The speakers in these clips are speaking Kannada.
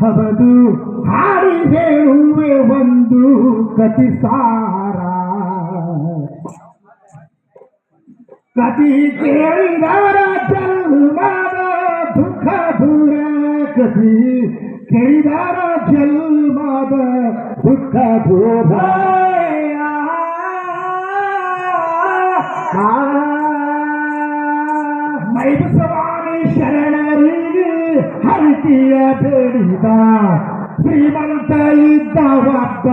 ಹಬದು ಹಾಡಿ ಹೇಳುವೆ ಒಂದು ಕತಿಸಾರ ಕತಿ ಕೇಳಿದಾರ ಜನ್ಮದ ದುಃಖ ದೂರ ಕತಿ ಕೇಳಿದಾರ ಜನ್ಮದ ದುಃಖ ದೂರ ಮೈಸವಾಣಿ ಶರಣರಿಗೆ ಹರಿತಿಯ ಬೇಡಿದ ಶ್ರೀಮಂತ ಇದ್ದ ಒಬ್ಬ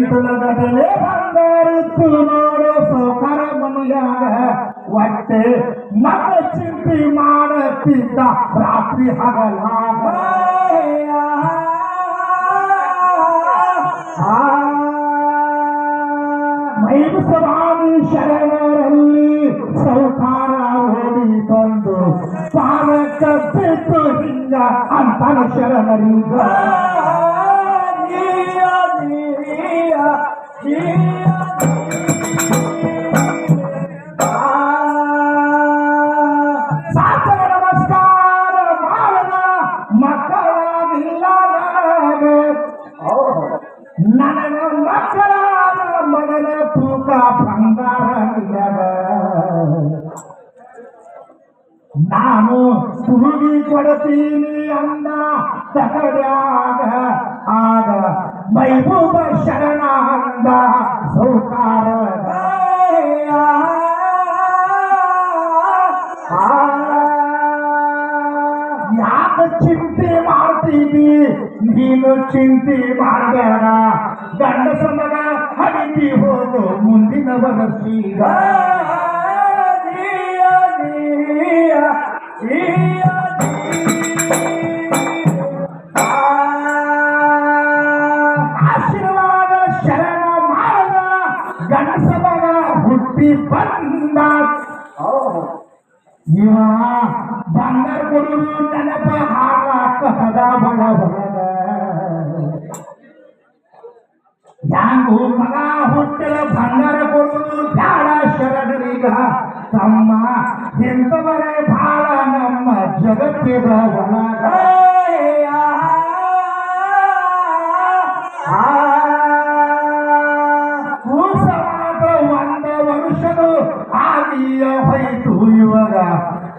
ಹಿಂದುಳಗಡಲೆ ಬಂದರಿತ್ತು ನೋಡು ಸೌಕರ ಮನುಯಾಗ ಒಟ್ಟೆ ಮಗ ಚಿಂತೆ ಮಾಡುತ್ತಿದ್ದ ರಾತ್ರಿ ಹಗಲಾಗ ಮೈಸವಾಮಿ ಶರಣರಲ್ಲಿ ಸೌಕಾರ ಓಡಿ ಬಂದು ಪಾಲಕ ಬಿತ್ತು ಹಿಂಗ ಅಂತಾನ ಶರಣರೀಗ. ನಾನು ಹುಡುಗಿ ಕೊಡತೀನಿ ಅಂದ ತಗಡ್ಯಾಗ ಆಗ ಮೈಬೂಬ ಶರಣಾನಂದ ಸೌಕಾರ. ಯಾಕೆ ಚಿಂತೆ ಮಾಡ್ತೀವಿ? ನೀನು ಚಿಂತೆ ಮಾಡಬೇಡ. ಗಂಡ ಸಮಗ ಹರಿತಿ ಹೋಗು ಮುಂದಿನ ವರ್ಷೀಗ ಆಶೀರ್ವಾದ फलंदाज बांगर करून त्याला पहा कदा बडा बडा ध्यान हो होटल भांगार करून झाडा शरण रेगा सम्मा हिंद बरे भाला नम्मा जगत के भगवान आ ವರ್ಷದು ಆಗಿಯ ಹೋಯ್ತು ಇವಾಗ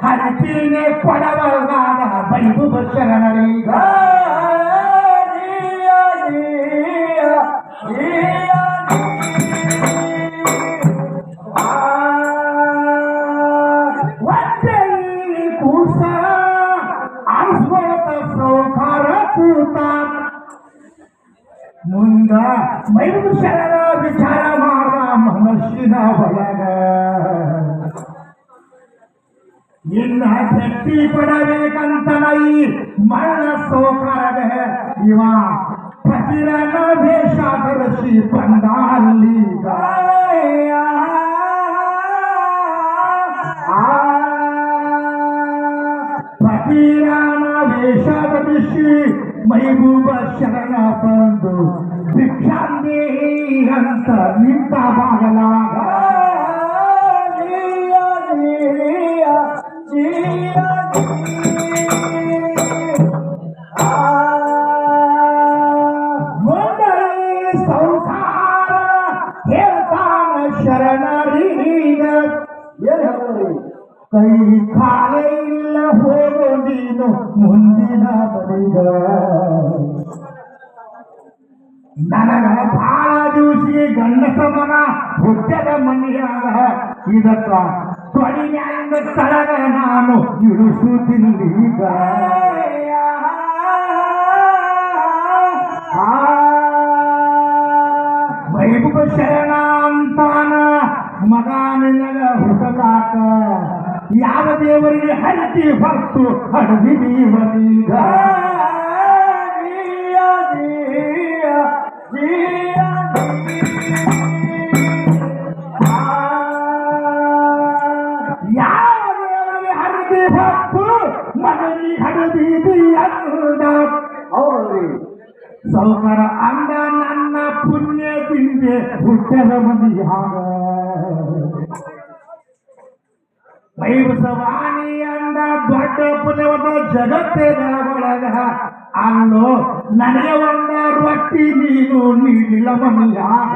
ಹರಿತೀನಿ ಕೊಡವಲ್ಲಾದ ಬೈದು ಶರಣರೀಗ ಇವ ಪತಿರನ ವೇಷ ಧರಿಸಿ ಬಂದ ಅಲ್ಲಿಗ ಫಕೀರನ ವೇಷ ಧರಿಸಿ ಮೈಬೂಬ ಶರಣ ಬಂದು ಭಿಕ್ಷಾಂದೇ ಅಂತ ನಿಂತ ಬಾಗಲಾಗ ಮುಂದರಲ್ಲಿ ಹುಟ್ಟದ ಮನೆಯಾಗ ಇದಕ್ಕ ತೊಡಿನ್ಯಾಂಗ ತಳಗ ನಾನು ಇಳಿಸುತ್ತಿಲ್ಲೀಗ ಆ ಶರಣಾಂತಾನ ಶರಣ ಅಂತಾನ ಮಗ ನಿನಗ ಯಾವ ದೇವರಿಗೆ ಹರಟಿ ಹೊತ್ತು ಹಡದಿ ನೀವನೀಗ ಹುಟ್ಟದ ಮದಿಯಾಗ ವೈಭಸವಾಣಿ ಅಂದ ದೊಡ್ಡ ಪುಣ್ಯವದ ಜಗತ್ತಿನ ಒಳಗ ಅಲ್ಲೋ ನನಗೆ ಒಂದ ರೊಟ್ಟಿ ನೀನು ನೀಡಿಲ್ಲ ಮನಿಯಾಗ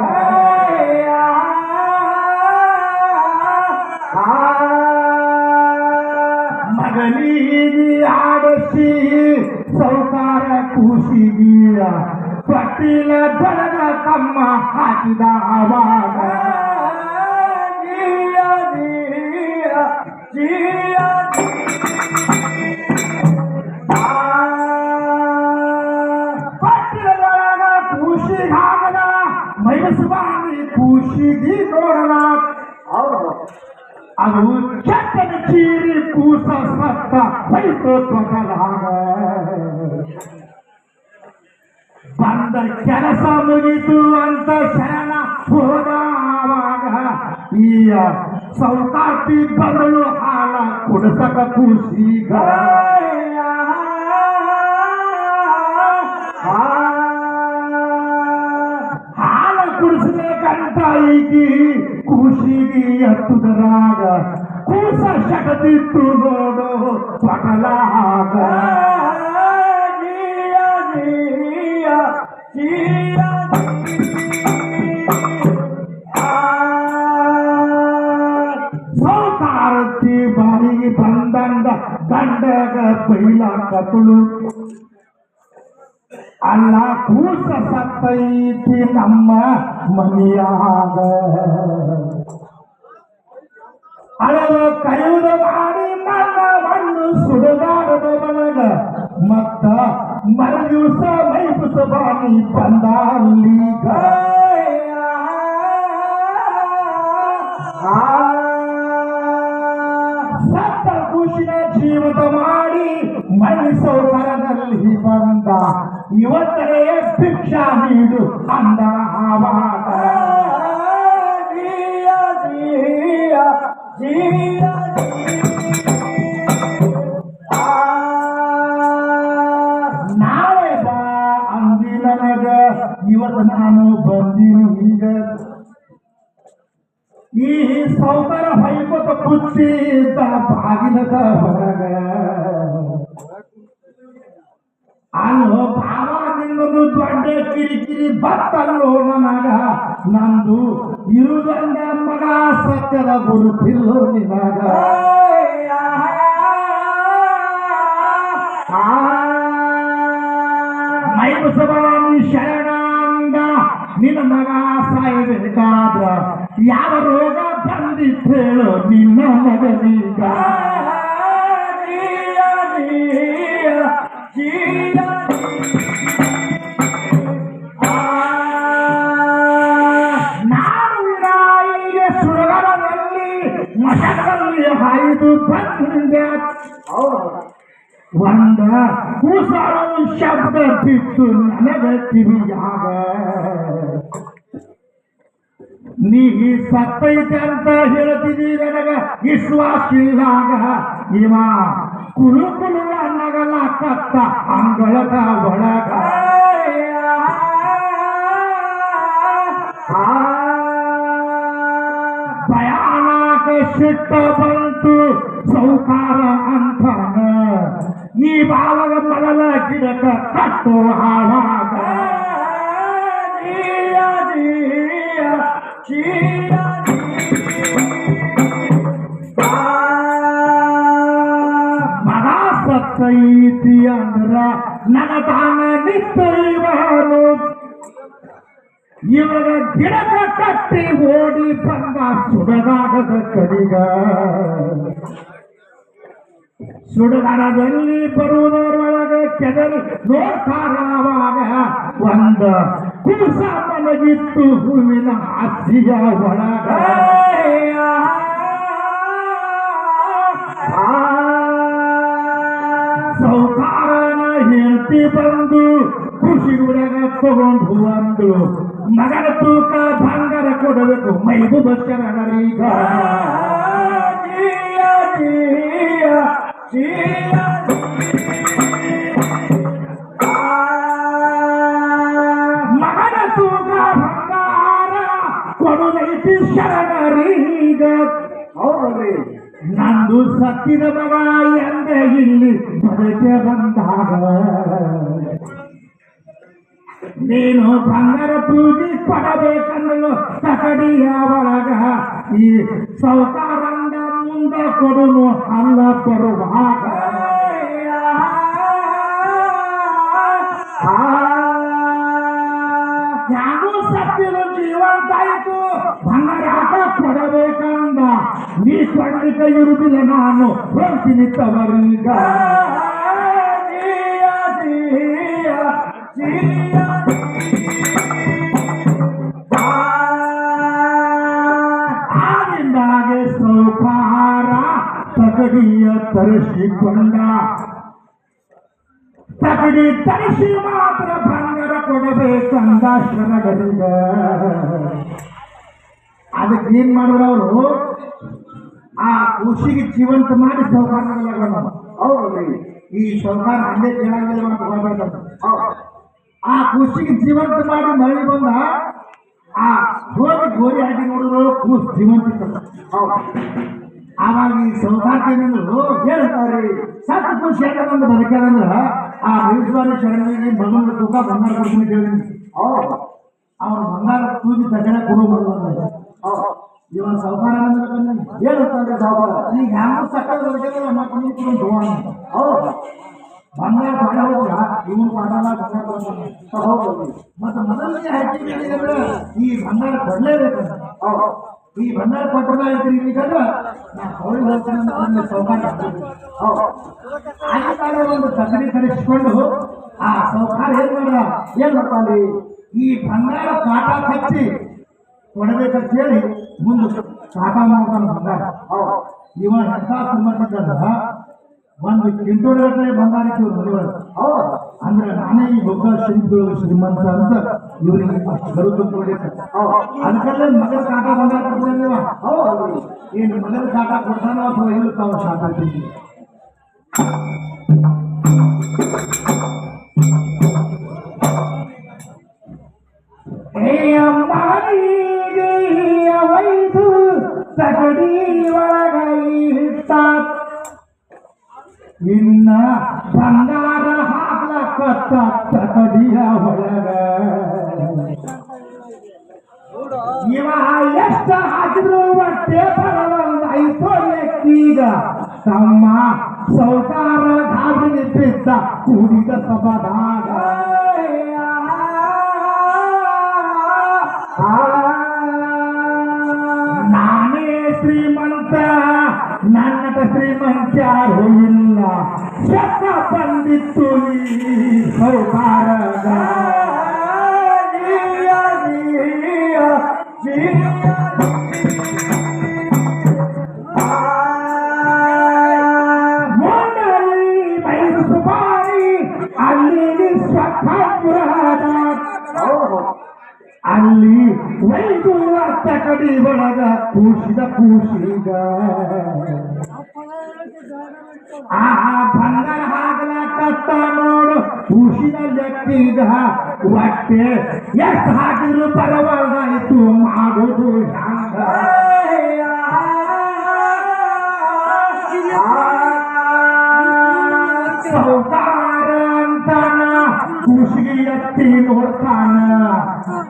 ಮಗನಿಗೆ ಆಡಸಿ ಸೌಕಾರ ಕೂಸಿದೀಯ ಪಟ್ಟಿಲ ಬೆಳಗ ತಮ್ಮ ಹಾಕಿದ ಅವಾಗ ಪಟ್ಟಿಲದೊಳಗ ಕೂಸಿಗಾಗದ ಮೈಸೂರಿ ಕೂಸಿಗಿ ನೋಡಲ ಹೌದು ಅದು ಕೆಟ್ಟನ ಚೀರಿ ಕೂಸ ಸತ್ತ ಹೋಯ್ತು ತೊಗಲಾಗ ಮುಗಿತು ಅಂತ ಶರಣ ಹೋದಾವಾಗ ಈ ಸೌಕಾರ್ತಿ ಬದಲು ಹಾಲ ಕುಡಿಸಕ ಕೂಸೀಗ ಹಾಲ ಕುಡಿಸಬೇಕಂತ ಈಗಿ ಖುಷಿಗೆ ಹತ್ತುದರಾಗ ಕೂಸ ಶಕತಿತ್ತು ನೋಡು ಪಟಲಾಗ. ಸೌಕಾರತಿ ಬಾರಿಗೆ ಬಂದಂಗ ಗಂಡಗ ಬೈಲ ಕತುಳು ಅಲ್ಲ ಕೂಸ ಸತ್ತೈತಿ ನಮ್ಮ ಮನೆಯಾಗ ಅಳಲು ಕರೆಯುವುದು ಮಾಡಿ ನನ್ನ ಮಣ್ಣು ಸುಡುಗಾಡದ ಮನಗ ಮತ್ತ ಮರ ದಿವಸ ಮೈಪುಸ ಬಾನಿ ಬಂದ ಆ ಸತ್ತ ಖುಷಿನ ಜೀವಿತ ಮಾಡಿ ಮಣಿಸೋ ಮರದಲ್ಲಿ ಬಂದ ಇವತ್ತರೇ ಭಿಕ್ಷಾ ನೀಡು ಅಂದ ಆವಾಗ ನಾಳೆ ಈ ಸೌಕರ ಹೊಯ್ಕೊತ ಕುಚ್ಚಿದ್ದ ಬಾಗಿಲದ ಹೊರಗ. ಅಲ್ಲೋ ಭಾವ ನಿನ್ನದು ದೊಡ್ಡ ಕಿರಿಕಿರಿ ಬತ್ತಲ್ಲೋ ನನಗ. ನಂದು ಇರುದಂದ ಮಗ ಸತ್ಯದ ಗುರುತಿಲ್ಲೋ ನಿನಗ. ಮೈಬಸವಾನಿ ಶರಣಾಂಗ, ನಿನ್ನ ಮಗ ಸಾಯಬೇಕಾದ್ರ ಯಾವ ರೋಗ ಬಂದಿತ್ತು ಹೇಳೋ ನಿನ್ನ ಮಗನೀಗ ನಾನು ವಿರಾಯಿಗೆ ಸುರಗರದಲ್ಲಿ ಮಠದಲ್ಲಿ ಹಾಯ್ದು ಬಂದೆ. ಒಂದ ಕೂಸಾಳು ಶಬ್ದ ಬಿತ್ತು ನನಗ ಕಿವಿಯಾಗ ನೀ ಸತ್ತೈತೆ ಅಂತ ಹೇಳ್ತೀನಿ ನನಗ ವಿಶ್ವಾಸ ಇಲ್ಲಾಗ ಇವ ಕುಲು ಕುಲು ಅನ್ನಗಲ್ಲ ಕತ್ತ ಅಂಗಳದ ಒಳಗ. ಭಯಾನಕ ಸಿಟ್ಟ ಬಂತು ಸೌಕಾರ ಅಂತ ನೀ ಬಾವಗ ಮಳಲ ಗಿಡಕ ಕಟ್ಟು ಹಾಳಾಗ ಮಗ ಸತ್ತೈತಿ ಅಂದ್ರ ನನ್ನ ತಾನ ನಿತ್ತೈವರು ಇವಾಗ ಗಿಡದ ಕಟ್ಟಿ ಓಡಿ ಬಂದ ಸುಡಗಾಡದ ಕಡಿಗ ಸುಡಗಾಡದಲ್ಲಿ ಬರುವುದರೊಳಗೆ ಕೆದರಿ ನೋಡ್ತಾರ ಅವಾಗ ಒಂದ ದಿವಸ ಮಲಗಿತ್ತು ಹೂವಿನ ಹಾಸಿಯ ಒಳಗ. ಸೌಕಾರನ ಹೆಂಡತಿ ಬಂದು ಖುಷಿ ಉಡಗ ತಗೊಂಡು ಒಂದು ಮಗನ ತೂಕ ಬಂಗಾರ ಕೊಡಬೇಕು. ಮೈಬು ಬಸ್ಕರನರೀಗ ಮಗನ ನಂದು ಸತ್ತಿನ ಮಗ ಎಂದ ಇಲ್ಲಿ ಬದುಕೆ ಬಂದಾಗ ನೀನು ಬಂಗಾರ ಪೂಜೆ ಪಡಬೇಕನ್ನು ತಕಡಿಯ ಒಳಗ ಈ ಸೌಕಾರಂಗ ಮುಂದೆ ಕೊಡುನು ಅಲ್ಲ ಕೊಡುವಾಗ ಯಾರು ಸತ್ತಿನ ಜೀವಂತಾಯಿತು. ಬಂಗಾರ ಕೊಡಬೇಕಂದ. ನೀ ಕೊಡಲಿಕ್ಕೆ ಇರುವುದಿಲ್ಲ ನಾನು. ಹೋಗ್ತೀನಿ ತವರೀಗ ಆಗಿಂದಾಗೆ ಸೌಕಾರ ತಕಡಿಯ ತರಿಸಿಕೊಂಡ. ತಕಡಿ ತರಿಸಿ ಮಾತ್ರ ಬಂಗಾರ ಕೊಡಬೇಕಂದ ಶರಣಗರಿಗ ಅದಕ್ಕೆ ಏನ್ ಮಾಡಿದ್ರು ಅವರು? ಆ ಕೃಷಿಗೆ ಜೀವಂತ ಮಾಡಿ ಸೌಕಾರ ಹೌದು, ಈ ಸೌಕಾರ ಅಂದೇ ಕೇಳಂಗಿಲ್ಲ ಆ ಕೃಷಿಗೆ ಜೀವಂತ ಮಾಡಿ ಮರಳಿ ಬಂದ, ಆ ಗೋರಿ ಗೋರಿ ಹಾಕಿ ನೋಡಿದ್ರು ಕೂಸ್ ಜೀವಂತ ಆವಾಗ ಈ ಸೌಭಾಗ್ಯನಂದ್ರು ಹೇಳ್ತಾರೆ, ಸತ್ ಖುಷಿ ಯಾಕಂದ್ರೆ ಬದುಕದಂದ್ರ ಆ ಮೈಸೂರು ಶರಣರಿಗೆ ಮಗನ ತೂಕ ಬಂಗಾರ ಕೊಡ್ತೀನಿ ಕೇಳಿದ್ನಿ ಹೌದು. ಅವ್ರ ಬಂಗಾರ ತೂಗಿ ತಗಡ ಕೊಡು ಬಂದ ಇವ ಸಾವುಕಾರ ಈಗ ಹ್ಯಾಂಗ ಸಕ್ಕದ ಹೌದು. ಬಂಗಾರ ಇವನು ಬಂಗಾರ. ಹೌದಲ್ರಿ ಮತ್ತೆ ಹ್ಯಾಕಿ ಹೇಳಿದ್ರೆ ಈ ಬಂಗಾರ ಕೊಡ್ಲೇಬೇಕಂತ. ಈ ಬಂಗಾರ ಕೊಟ್ಟದ ಐತ್ರಿ ಒಂದು ಸೌಕಾರ ಕಲಿಸಿಕೊಂಡು ಆ ಸೌಕಾರ ಏನ್ ಮಾಡ್ದ? ಏನ್ ಮಾಡ್ತಾನ್ರಿ ಈ ಬಂಗಾರ ಕಾಟ ಕಟ್ಟಿ ಕೊಡಬೇಕಂತ ಹೇಳಿ ಮುಂದೆ ಕಾಟ ಮಾಡ್ತಾನೆ ಬಂಗಾರ. ಇವ ಎಂತ ಸುಮ್ಮತ್ತಿದ್ದ ಒಂದು ಕ್ವಿಂಟೋಲ್ ಗಟ್ಟಲೆ ಬಂಗಾರ ಇವ್ರು ಮನೆಯೊಳಗೆ ಹೌದು ಅಂದ್ರೆ ನಾನೇ ಈ ಒಬ್ಬ ಶ್ರೀಗಳು ಶ್ರೀಮಂತ ಅಂತ ಇವರಿಗೆ ಅಷ್ಟು ಬರುತ್ತ ಹೌದು ಅದಕ್ಕೆಲ್ಲ ಮಗನ ಕಾಟ ಬಂಗಾರ ಕೊಡ್ತಾನೆ ನೀವ ಹೌದಲ್ರಿ ಏನು ಮಗನ ಕಾಟ ಕೊಡ್ತಾನೋ ಅಥವಾ ಇರುತ್ತಾವ ಶಾಟ ತಿಂಡಿ ವೈದು ತಗಡಿ ಒಳಗ ಇಟ್ಟ ಇನ್ನ ಬಂಗಾರ ಹಾಕ್ಲಕ್ಕ ತಗಡಿಯ ಒಳಗ. ಇವ ಎಷ್ಟ ಹಾಕಿದ್ರು ಹೊಟ್ಟೆ ಬರವಲ್ದಾಯ್ತು ಎಕ್ಕೀಗ ತಮ್ಮ ಸೌಕಾರ ಗಾಬರಿ ಬಿದ್ದ ಕೂಡಿದ ಸಭದಾಗ. ಬಂಗಾರ ಹಾಗಲ ಕತ್ತ ನೋಡು ಕೂಸಿದ ವ್ಯಕ್ತಿಗ ಹೊಟ್ಟೆ ಎಷ್ಟು ಹಾಕಿದ್ರು ಪರವಾಗಾಯ್ತು ಮಾಡುದು ಹ್ಯಾಂಗ ಸೌಕಾರ ಅಂತಾನ ಕೂಸಿಗೆ ಎತ್ತಿ ನೋಡ್ತಾನ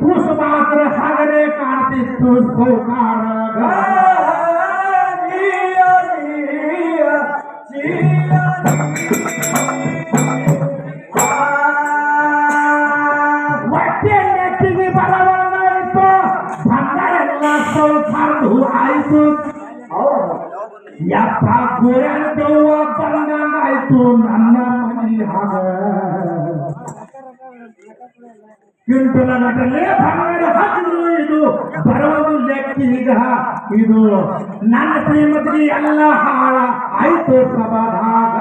ಕೂಸು ಮಾತ್ರ ಹಗರೆ ಕಾಣ್ತಿತ್ತು ಸೌಕಾರ ಯಪ್ಪ ಗುರಂದವ್ವ ಬಂದಂಗಾಯ್ತು ನನ್ನ ಮನೆ ಹಾಗ ಕ್ವಿಂಟಲ ಗಟ್ಟಲೆ ಬಂಗಾರ ಹಾಕಿದ್ರು ಇದು ಬರುವುದು ಲೆಕ್ಕೀಗ ಇದು ನನ್ನ ಶ್ರೀಮತಿಗೆ ಎಲ್ಲ ಹಾಳ ಆಯ್ತು ಸಭಾದಾಗ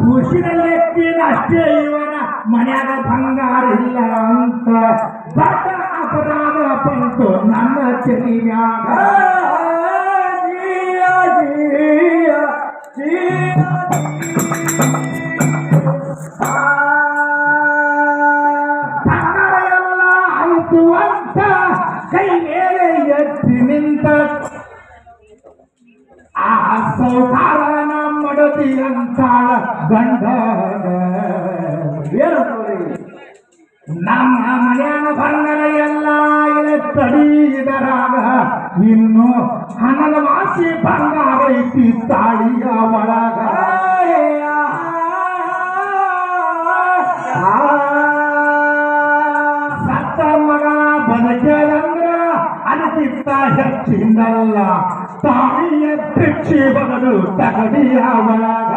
ಖುಷಿನ ಲೆಕ್ಕಿನ ಅಷ್ಟೇ ಇವನ ಮನ್ಯಾಗ ಬಂಗಾರ ಇಲ್ಲ ಅಂತ ದೊಡ್ಡ ಅಪರಾಧ ಬಂತು ನನ್ನ ಚೆನ್ನಿಯಾಗ ಜೀಯ ಎಲ್ಲ ಅಂತ ಕೈ ಆ ಸೌಕಾರನ ಮಡದಿ ಅಂತಾಳ ಗಂಡ ನಮ್ಮ ಮನೆಯ ಬಂದರೆ ಎಲ್ಲ ತಡೀದರಾಗ ಇನ್ನು ಹಣದ ವಾಸಿ ಬಂಗಾರ ಐತಿ ತಾಳಿಯ ಒಳಗ ಸತ್ತ ಮಗ ಬದುಕದಂದ್ರ ಅದಕ್ಕಿಂತ ಹೆಚ್ಚಿನಲ್ಲ. ತಾಯಿಯ ಭಿಕ್ಷಿ ಬದಲು ತಗಡಿಯ ಒಳಗ.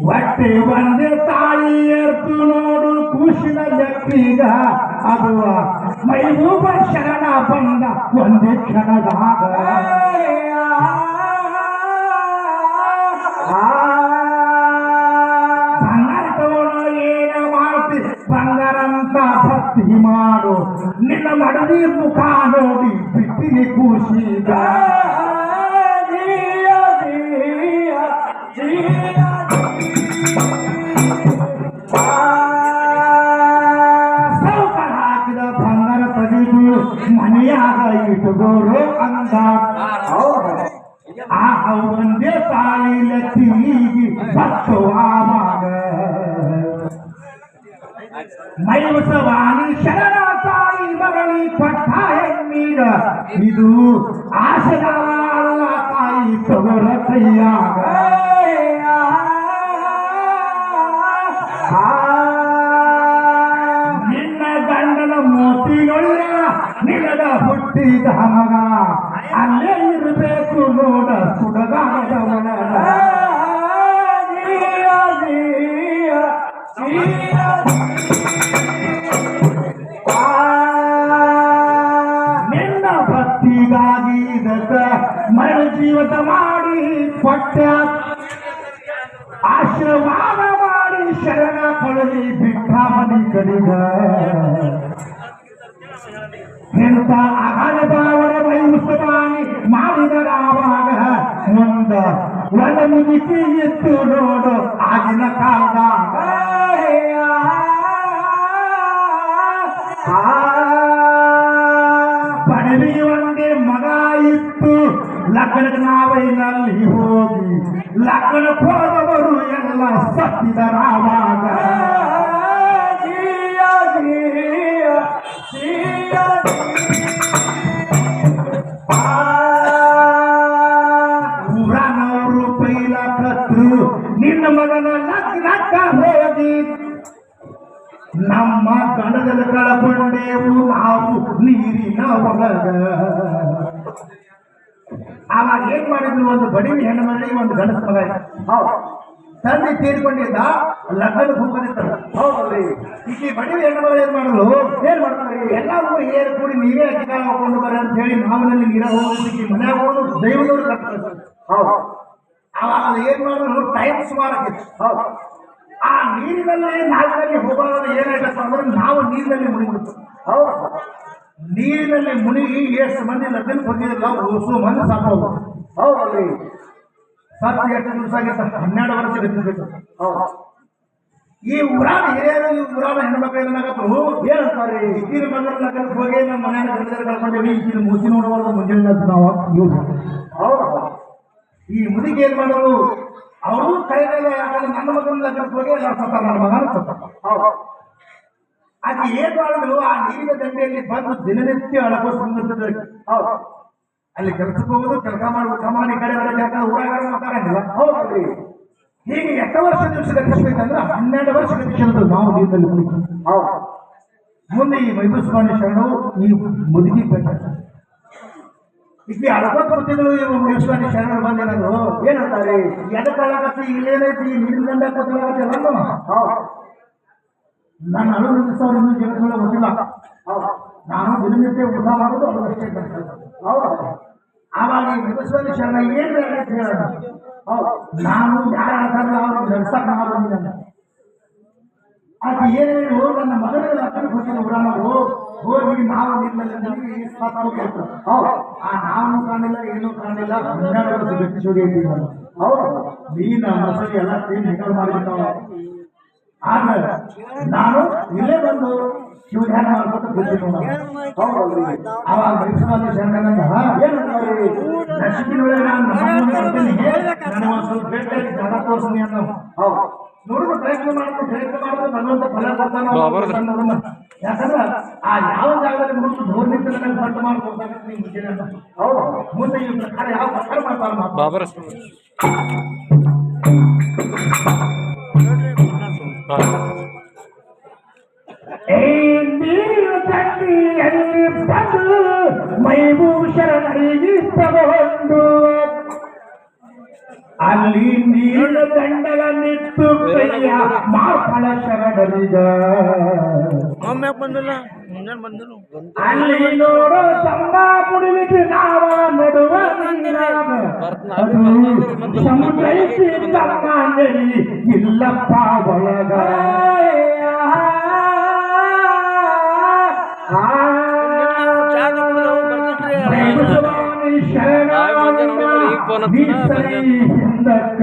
ಹೊಟ್ಟೆ ಬಂದೆ ತಾಯಿ ಎರ್ತು ನೋಡು ಖುಷಿನ ಜಗ್ಗೀಗ ಅದು ಮೈಬೂಬ ಶರಣ ಬಂದ ಒಂದೇ ಕ್ಷಣದಾಗ ತಗೊಂಡು ಏನ ಮಾಡ್ತಿ ಭಕ್ತಿ ಮಾಡು ನಿನ್ನ ಮಡದಿ ಮುಖ ನೋಡಿ ಬಿಟ್ಟಿನಿ ಖುಷಿಗ ಮೈವಸವಾಣಿ ಶರಣ ತಾಯಿ ಮರಳಿ ಪಟ್ಟ ಹೆಣ್ಣೀಗ ಇದು ಆಶದ ಅಲ್ಲ ತಾಯಿ ತಗೊಳ ಕೈಯಾಗ ನಿನ್ನ ಗಂಡನ ಮೋತಿನೊಳ್ಳ ನಿನಗ ಹುಟ್ಟಿದ ಮಗ. ಅಲ್ಲೇ ಇರಬೇಕು ನೋಡ ಸುಡಗಾದ ಜೀವತ ಮಾಡಿ ಪಠ್ಯ ಆಶೀರ್ವಾದ ಮಾಡಿ ಶರಣ ಕಳುಹಿ ಬಿಟ್ಟ ಕಡಿಗ ಎಂತ ಅಗಾಧ ಬಾವರ ವೈಮುಸವಾನಿ ಮಾಡಿದರಾವಾಗ ಮುಂದ ಒಳ ಮುಗಿಸಿ ಎತ್ತು ನೋಡು ಆಗಿನ ಕಾಲದಾಗ ಲಗ್ನಕ್ಕೆ ನಾವೈನಲ್ಲಿ ಹೋಗಿ ಲಗ್ನಕ್ಕೆ ಹೋದವರು ಎಲ್ಲ ಸತ್ತಿದರಾವಾಗ ಊರನವರು ಪೈಲ ಕತ್ರು ನಿನ್ನ ಮಗನ ಲಗ್ನಕ್ಕ ಹೋಗಿ ನಮ್ಮ ಕಣದಲ್ಲಿ ಕಳಕೊಂಡೇವು ನಾವು ನೀರಿನ ಒಳಗ ಅವಾಗ ಏನ್ ಮಾಡಿದ್ರು ಒಂದು ಬಡಿ ಹೆಣ್ಣು ಮಗಳಿಗೆ ಒಂದು ಗಂಡಸ ಮಗ ಹೌದು. ತಂದೆ ತೀರ್ಕೊಂಡಿದ್ದ ಲಗ್ನ ಹೋಗೋದಿತ್ತಲ್ಲ ಹೌದ್ರಿ. ಈಕೆ ಬಡಿವಿ ಹೆಣ್ಣು ಮಗಳು ಏನ್ ಮಾಡಲು ಏನ್ ಮಾಡ್ತಾರೆ? ಎಲ್ಲರೂ ಏರ್ ಕೂಡಿ ನೀವೇ ಅಧಿಕಾರ ಹಾಕೊಂಡು ಬರ ಅಂತ ಹೇಳಿ ನಾವಿನಲ್ಲಿ ನೀರ ಹೋಗಿ ಮನ್ಯಾಗ ಹೋಗೋದು ದೈವದವರು ಕಟ್ತಾರೆ ಹೌದು. ಅವಾಗ ಏನ್ ಮಾಡಲು ಟೈಮ್ ಸುಮಾರು ಹೌದು. ಆ ನೀರಿನಲ್ಲಿ ನಾವಿನಲ್ಲಿ ಹೋಗೋದು ಏನಾಯ್ತಪ್ಪ ಅಂದ್ರೆ ನಾವು ನೀರಿನಲ್ಲಿ ಮುಳುಗಿಬಿಡ್ತು ಹೌದು. ನೀರಿನಲ್ಲಿ ಮುಳುಗಿ ಎಷ್ಟು ಮಂದಿ ಲಗ್ನಕ್ಕೆ ಹೋಗಿರಲ್ಲ ಓಸು ಮಂದಿ ಸಾಕೋದು ಹೌದ್ರಿ ಸತ್ತು ಎಷ್ಟು ದಿವಸ ಆಗಿತ್ತು ಹನ್ನೆರಡು ವರ್ಷ ಹೌದು. ಈ ಊರಾನ ಹಿರಿಯರು ಈ ಊರಾನ ಹೆಣ್ಮಕ್ಳು ಏನಾಗತ್ತರು ಏನಂತಾರೆ ಈಗಿನ ಮಗಳ ಲಗ್ನಕ್ಕೆ ಹೋಗಿ ನಮ್ಮ ಮನೆಯ ಗಂಡದಲ್ಲಿ ಕಳ್ಕೊಂಡೇವಿ. ಈಗಿನ ಮುಸಿ ನೋಡುವಾಗ ಮುಂಜಾನೆ ನಾವು ಯೂಸ್ ಹೌದು. ಈ ಮುದಿಗೆ ಏನ್ ಮಾಡೋರು ಅವರು ಕೈ ಮೇಲೆ ಯಾಕಂದ್ರೆ ನನ್ನ ಮಗನ ಲಗ್ನಕ್ಕೆ ಹೋಗಿ ಎಲ್ಲ ಸತ್ತ ನನ್ನ ಮಗನ ಸತ್ತ. ಹೌದು. ಅದು ಏನ್ ಮಾಡಿದ್ರು ಆ ನೀರಿನ ದಂಡೆಯಲ್ಲಿ ಬಂದು ದಿನನಿತ್ಯ ಅಳಕೋ ಸಂದರ್ಭದಲ್ಲಿ ಹೌದು. ಅಲ್ಲಿ ಕೆಲಸಕ್ಕೆ ಹೋಗೋದು ಕೆಲಸ ಮಾಡಿ ಊಟ ಮಾಡಿ ಈ ಕಡೆ ಕೆಲಸ ಊರಾಗ ಮಾತಾಡಂಗಿಲ್ಲ. ಹೌದಲ್ರಿ ಹೀಗೆ ಎಷ್ಟು ವರ್ಷ ದಿವಸ ಅಂದ್ರೆ ಹನ್ನೆರಡು ವರ್ಷ ಗತಿಸಿರೋದು ನಾವು ದೀಪದಲ್ಲಿ ಮುಳುಗಿ. ಹೌದು. ಮುಂದೆ ಈ ಮೈಬೂಸ್ವಾಮಿ ಶರಣು ಈ ಮುದುಕಿ ಇಲ್ಲಿ ಅರವತ್ತು ವರ್ಷಗಳು ಈ ಮೈಬೂಸ್ವಾಮಿ ಶರಣರು ಬಂದಿರೋದು. ಏನಂತಾರೆ? ಎದಕ್ಕಾಗತ್ತೆ ಇಲ್ಲೇನೈತಿ ಈ ನೀರಿನ ದಂಡ ಅಲ್ಲ ನಾನು ಅರವತ್ತು ಸಾವಿರ ಇನ್ನೂ ಗೊತ್ತಿಲ್ಲ ಹೌದು. ನಾನು ದಿನನಿತ್ಯ ಊಟ ಮಾಡೋದು ಅವರಷ್ಟೇ ಹೌದು. ಆವಾಗ ಮೈಬೂಸ್ವಾಮಿ ಶರಣ ಏನ್ ಅಂತ ಹೇಳೋಣ ನಾನು ಯಾರ ಅವ್ರು ನಾ ಬಂದಿದ್ದಾನೆ ಅದು ಏನೇನು ನನ್ನ ಮಗನಿಗೆ ಅಕ್ಕನ ಹೋಗಿನ ಊರ ನಾವು ಹೋಗಿ ನಾವು ನಿಲ್ಲಲ್ಲಿ ಆ ನಾವು ಕಾಣಿಲ್ಲ ಏನೂ ಕಾಣಿಲ್ಲ ಹನ್ನೆರಡು ಹೌದು. ನೀನು ಮಸಳಿ ಎಲ್ಲ ಸೇರಿ ಹೆಗಲ್ ಆಗ ನಾನು ಇಲ್ಲೇ ಬಂದು ಶಿವಧ್ಯಾನ ಮಾಡ್ಕೊತ ಅವಾಗ ಏನಂತಾರೆ ನಾನು ಸ್ವಲ್ಪ ಭೇಟಿಯಾಗಿ ಜಾಗ ತೋರಿಸ್ತೀನಿ ಅನ್ನೋ ಪ್ರಯತ್ನ ಪ್ರಯತ್ನ ಭಗವಂತ ಫಲ ಕೊಡ್ತಾನ ಬಾಬರ್ದು. ಯಾಕಂದ್ರೆ ಆ ಯಾವ ಜಾಗದಲ್ಲಿ ಮುಂದೆ ಧೋರಣಿ ನನಗೆ ಬಂಟ ಮಾಡ್ಕೊಡ್ತಾನೆ ನೀವು ಮುಂಚೆನೆ ಅಂತ. ಹೌದು. ಮುಂದೆ ಈ ಪ್ರಕಾರ ಯಾವ ಪ್ರಕಾರ ಮಾಡ್ತಾರೆ ಮಾತು ಬಾಬರ್ ತಂಡಿಯಲ್ಲಿ ಬಂದು ಮೈಭೂಷಣರಿಗೆ ತಗೊಂಡು ಅಲ್ಲಿ ನೀರಿನ ದಂಡಗ ನಿಂತು ಕೈಯ ಮಾಪಳ ಶರಣರಿದ ಒಮ್ಮೆ ಬಂದಿಲ್ಲ ಮುಂಜಾನೆ ಬಂದಿಲ್ಲ ಅಲ್ಲಿ ನೋಡು ತಮ್ಮ ಕುಡಿಲಿಟ್ಟು ನಾವ ನಡುವ ಸಮುದ್ರಿ ತಮ್ಮ ನಡಿ ಇಲ್ಲಪ್ಪ ಒಳಗ ಶರಣ ನಾಳೆ ಮುಂಜಾನೆ ನೋಡಿದ್ರೆ ಈಗ ಫೋನ್ ಹಚ್ಚಿನ ಬೀಸಲಿ ಹಿಂದಕ್ಕ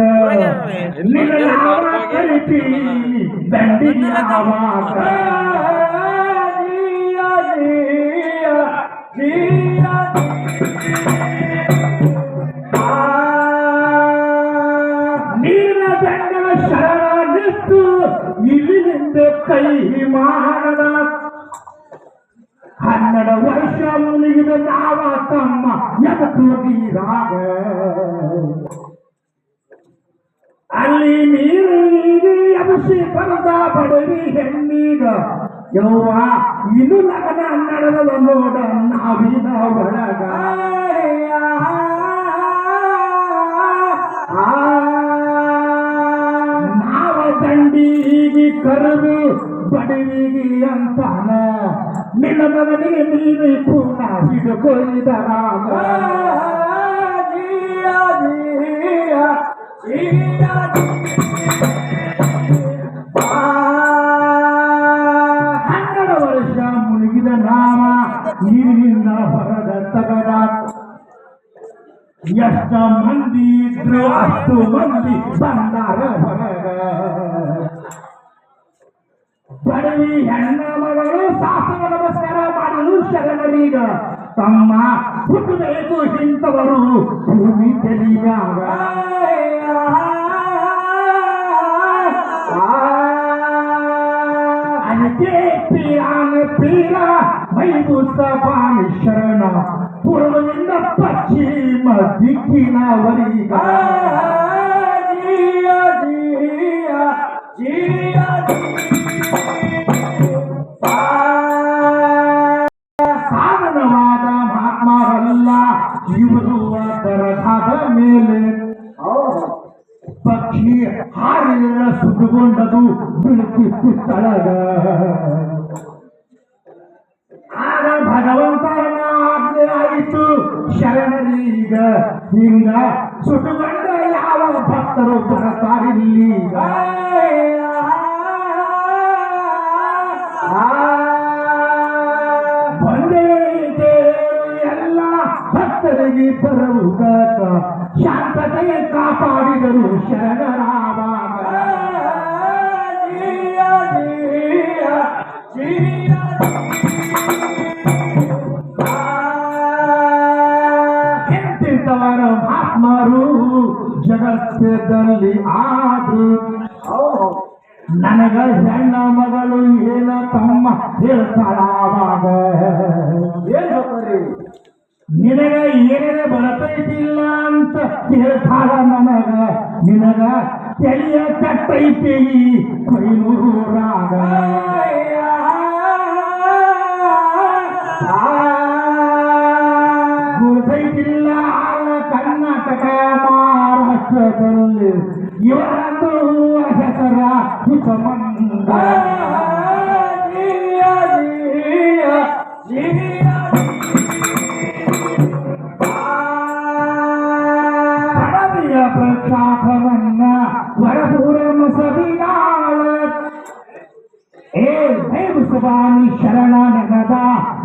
ನಿನ್ನ ನಾಮ ಕರಿತಿ ದಂಡಿನ ಆವಾಗ ಜೀಯ, ಜೀಯ, ಜೀಯ. ನೀನ ದಂಡನ ಶರಣ ನಿತ್ತು ಇಲ್ಲಿಂದ ಕೈ ಮಾಡದ ಹನ್ನೆರಡು ವರ್ಷ ಮುನಿಗಿದ ನಾವ ತಮ್ಮ ಎದೀರಾಗ ಅಲ್ಲಿ ನೀರು ಅಭಿಷಿ ಬರದ ಬಡವಿ ಹೆಣ್ಣೀಗ. ಯವ್ವ ಇದು ನಗನ ನಡೆದ ನೋಡ ನಾವಿನ ಒಳಗ. ನಾವ ದಂಡಿಗೆ ಕರೆದು ಬಡವಿಗೆ ಅಂತಾನ. ನಿನ್ನ ಮಗನಿಗೆ ನೀನು ಪೂರ್ಣ ಹಿಡ್ಕೊಯ್ದರಾಗ ಜೀಯ ಜೀಯ ಜೀಯ ಹನ್ನೆರಡು ವರ್ಷ ಮುಳುಗಿದ ನಾಮ ನೀರಿನಿಂದ ಹೊರದ ತಗದ ಎಷ್ಟ ಮಂದಿ ಇದ್ರು ಅಷ್ಟು ಮಂದಿ ಬಂದಾರ ಹೊರಗ ಬಡವಿ ಹೆಣ್ಣ ಮಗಳು ಮಾಡಲು ಶರಣರೀಗ ತಮ್ಮ ಹುಟ್ಟಬೇಕು ಇಂಥವರು ಭೂಮಿ ತೆಲಿಯಾಗ ಅದಕ್ಕೆ ಪೀರಾನ ಪೀರ ಮೈಬೂಸ ಪಾಣಿ ಶರಣ ಪೂರ್ವದಿಂದ ಪಶ್ಚಿಮ ದಿಕ್ಕಿನವರೀಗ ಜೀಯ ಜೀಯ ಜೀಯ ಸಾಧನವಾದ ತರಹದ ಮೇಲೆ ಪಕ್ಷಿ ಹಾರಿನ ಸುಟ್ಟುಕೊಂಡದು ಬೀಳುತ್ತಿತ್ತು ತಳಗ ಆಗ ಭಗವಂತನ ಆಜ್ಞೆ ಆಯಿತು ಶರಣರೀಗ ಹಿಂಗ ಸುಟ್ಟುಕೊಂಡ ಯಾವ ಭಕ್ತರು ಬರ್ತಾರಿಲ್ಲೀಗ ಭಕ್ತರಿಗೆ ಕಾಕ ಶಾಂತತೆಯ ಕಾಪಾಡಿದರು ಶರಣರಾಮ ಎಂತಿದ್ದವರ ಮಹಾತ್ಮರು ಜಗತ್ತದಲ್ಲಿ ಆದ್ರು ನನಗ ಹೆಣ್ಣ ಮಗಳು ಏನ ತಮ್ಮ ಹೇಳ್ತಾಳಾವಾಗ. ಏನು ನಿನಗ ಏನೇನೆ ಬರತೈತಿಲ್ಲ ಅಂತ ಹೇಳ್ತಾಳ ನನಗ ನಿನಗ ತೆಲಿಯ ಕಟ್ಟೈತಿ ಈ ಕೊಯ್ಲೂರಾಗ ಗುರುತೈತಿಲ್ಲ ಆಳ ಕರ್ನಾಟಕ ಮಹಾರಾಷ್ಟ್ರದಲ್ಲಿ ಇವರದು ಹೆಸರ ಹುಸಮಂದ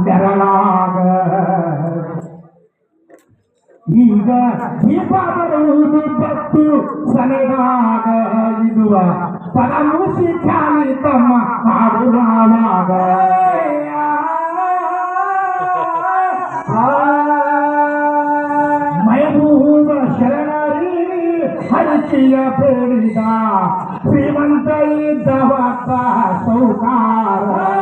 நிரலாக இந்த விபத்து சனையாக இதுவா? பரமூசி காலித்தம்மா ஆடுனாவாக மயபூப சரணரி ஹரிக்கிய பெரிதா. ஸ்ரீமந்தை தவத்தா சௌகாரா.